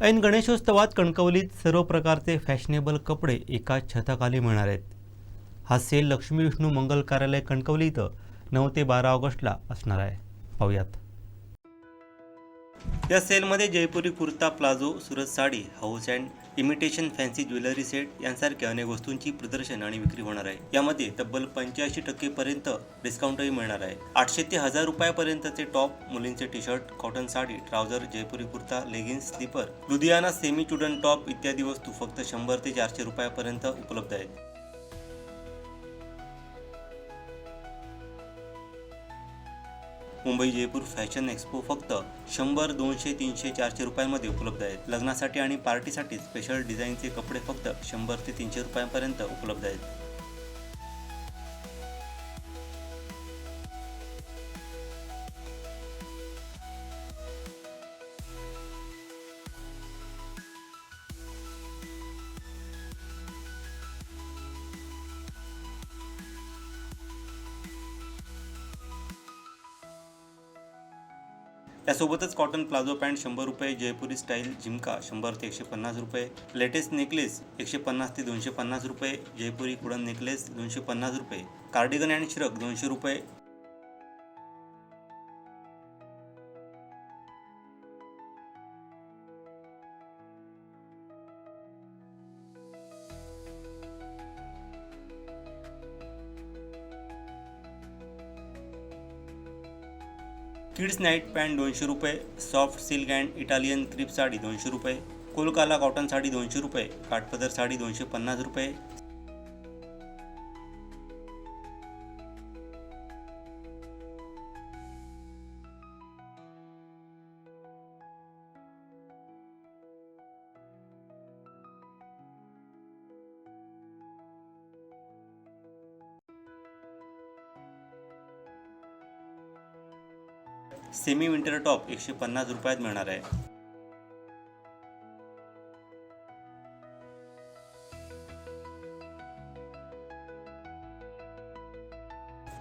ऐन गणेशोत्सवात कणकवलीत सर्व प्रकारचे फॅशनेबल कपडे एका छताखाली मिळणार आहेत. हा सेल लक्ष्मी विष्णू मंगल कार्यालय कणकवली इथं नऊ ते बारा ऑगस्टला असणार आहे. पाहूयात. या सेलमध्ये Jaipuri kurta palazzo Surat sari house and imitation fancy jewellery set यांसारख्या अनेक वस्तूंची प्रदर्शन आणि विक्री होणार आहे. यामध्ये तब्बल पंच्याऐंशी टक्के पर्यंत डिस्काउंटही मिळणार आहे. आठशे ते हजार रुपयापर्यंतचे टॉप मुलींचे T shirt cotton sari trouser Jaipuri kurta leggings slipper Ludhiana semi चुडन top इत्यादी वस्तू फक्त शंभर ते चारशे रुपयापर्यंत उपलब्ध आहेत. मुंबई जयपूर फॅशन एक्सपो फक्त शंभर दोनशे तीनशे चारशे रुपयांमध्ये उपलब्ध आहेत. लग्नासाठी आणि पार्टीसाठी स्पेशल डिझाईनचे कपडे फक्त शंभर ते तीनशे रुपयांपर्यंत उपलब्ध आहेत. त्यासोबतच कॉटन प्लाझो पॅन्ट शंभर रुपये जयपुरी स्टाईल झिमका शंभर ते एकशे पन्नास रुपये लेटेस्ट नेकलेस एकशे पन्नास ते दोनशे पन्नास रुपये जयपुरी कुडन नेकलेस दोनशे पन्नास रुपये कार्डिगन अँड श्रक दोनशे रुपये किड्स नाईट पॅन्ट दोनशे रुपये soft silk and Italian crepe sari दोनशे रुपये कोलकाला कॉटन साडी दोनशे रुपये काठपदर साडी दोनशे पन्नास रुपये. सेमी विंटर टॉप एकशे पन्नास रुपयात मिळणार आहे.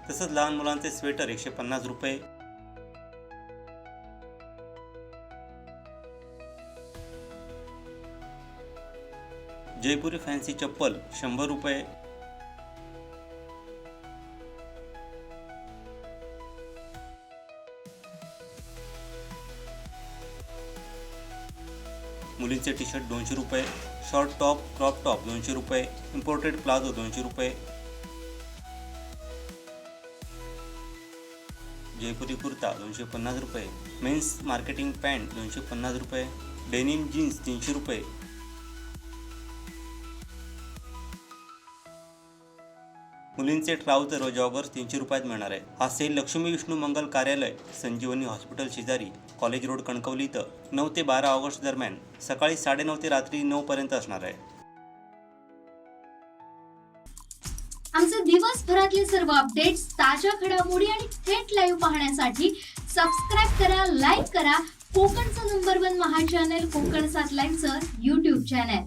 तसंच लहान मुलांचे स्वेटर एकशे पन्नास रुपये. जयपुरी फॅन्सी चप्पल शंभर रुपये. मुलींचे टी शर्ट दोनशे रुपये, शॉर्ट टॉप, क्रॉप टॉप दोनशे रुपये इम्पोर्टेड प्लाझो दोनशे रुपये. जयपुरी कुर्ता दोनशे पन्नास रुपये, मेन्स मार्केटिंग पॅन्ट दोनशे पन्नास रुपये, डेनिम जीन्स तीनशे रुपये मुलींचे ट्राउझर व जॉगर्स तीनशे रुपयात मिळणार आहे. हा सेल लक्ष्मी विष्णू मंगल कार्यालय संजीवनी हॉस्पिटल शेजारी कॉलेज रोड कणकवली इथं नऊ ते बारा ऑगस्ट दरम्यान सकाळी साडेनऊ ते रात्री नऊ पर्यंत असणार आहे. आमचे दिवसभरातले सर्व अपडेट्स ताज्या घडामोडी आणि थेट लाईव्ह पाहण्यासाठी सबस्क्राईब करा लाईक करा. कोकणचं number one Maha channel Konkan सात लाईनचं युट्यूब चॅनल